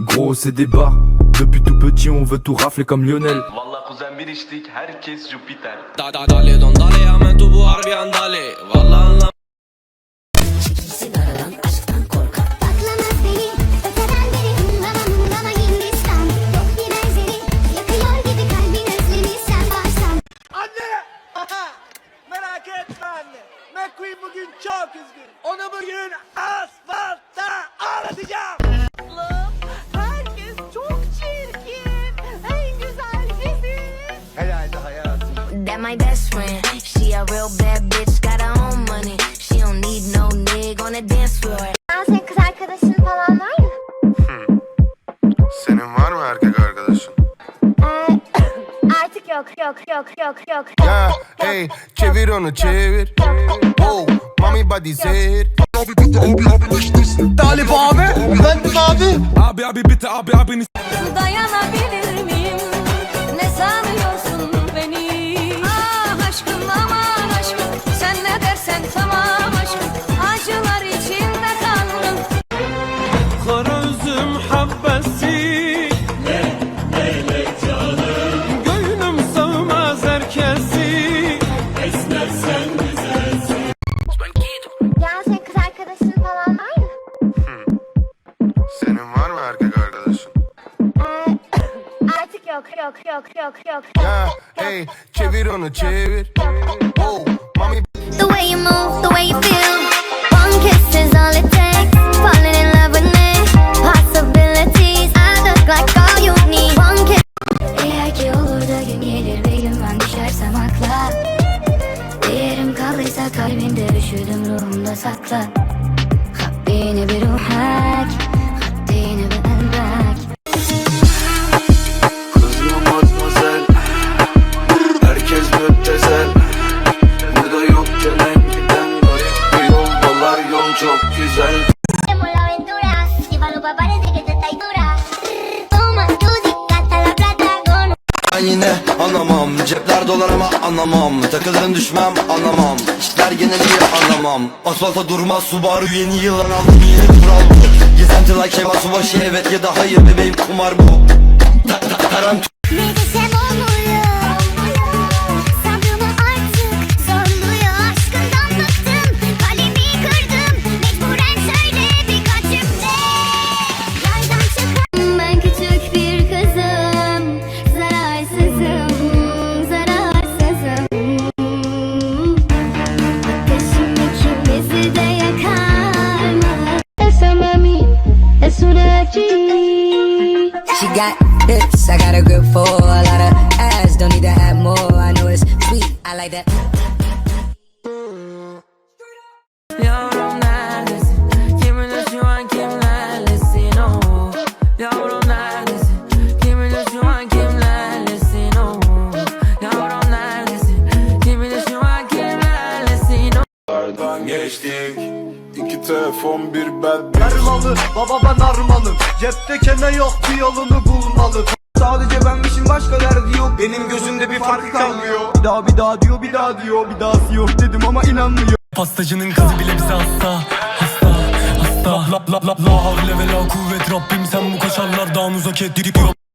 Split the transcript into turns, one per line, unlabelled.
Gros c'est des bars Depuis tout petit on veut tout rafler comme Lionel.
Valla kuzen bir içtik. Herkes Jüpiter
Da da dale don dale hemen tu bu harbiyan dale Vallahi anlam
McQueen bugün çok üzgün. Onu bugün asfaltta ağlatacağım.
Herkes çok çirkin. En güzel biziz.
That my best friend. She a real bad bitch, got her own money. She don't need no nigga on the dance floor. Yok, yok, yok, yok, yok.
Ya hey çevir onu çevir. Oh mami body zehir.
Talip abi. Efendim abi.
Abi abi bitti abi abini
Dayanabilir
yok, yok, yok, yok, yok.
Ya hey çevir onu çevir. Oh mami
The way you move, the way you feel. One kiss is all it takes. Falling in love with me. Possibilities. I look like all you need. One kiss. Eğer ki olur da gün gelir bir gün ben düşersem akla. Değerim kaldıysa kalbimde üşüdüm ruhumda sakla. Habbini bir
güzel
Hacemos la aventura. Llévalo parece que te está dura. Toma tu hasta la plata con
Ben yine anlamam Cepler dolar ama anlamam Takılırım düşmem anlamam İşler geneliyle anlamam Asfalta durmaz Subaru yeni yılan aldım yeni kural bu. Gezenti like Şeva Subaşı evet ya da hayır. Bebeğim kumar bu. Ta-
got hips, I got a grip for a lot of ass. Don't need to have more. I know it's sweet, I like that.
Yavrum
geçtik İki telefon bir bed
Ver malı, baba ben armalım. Cepte kene yok bir yolunu bulmalı. Sadece benmişim başka derdi yok. Benim gözümde bir fark kalmıyor. Bir daha bir daha diyor, bir daha diyor, bir daha yok dedim ama inanmıyor.
Pastacının kızı bile bize hasta Hasta, hasta La la la la havle ve la kuvvet Rabbim sen bu kaşarlardan uzak et Dirip yok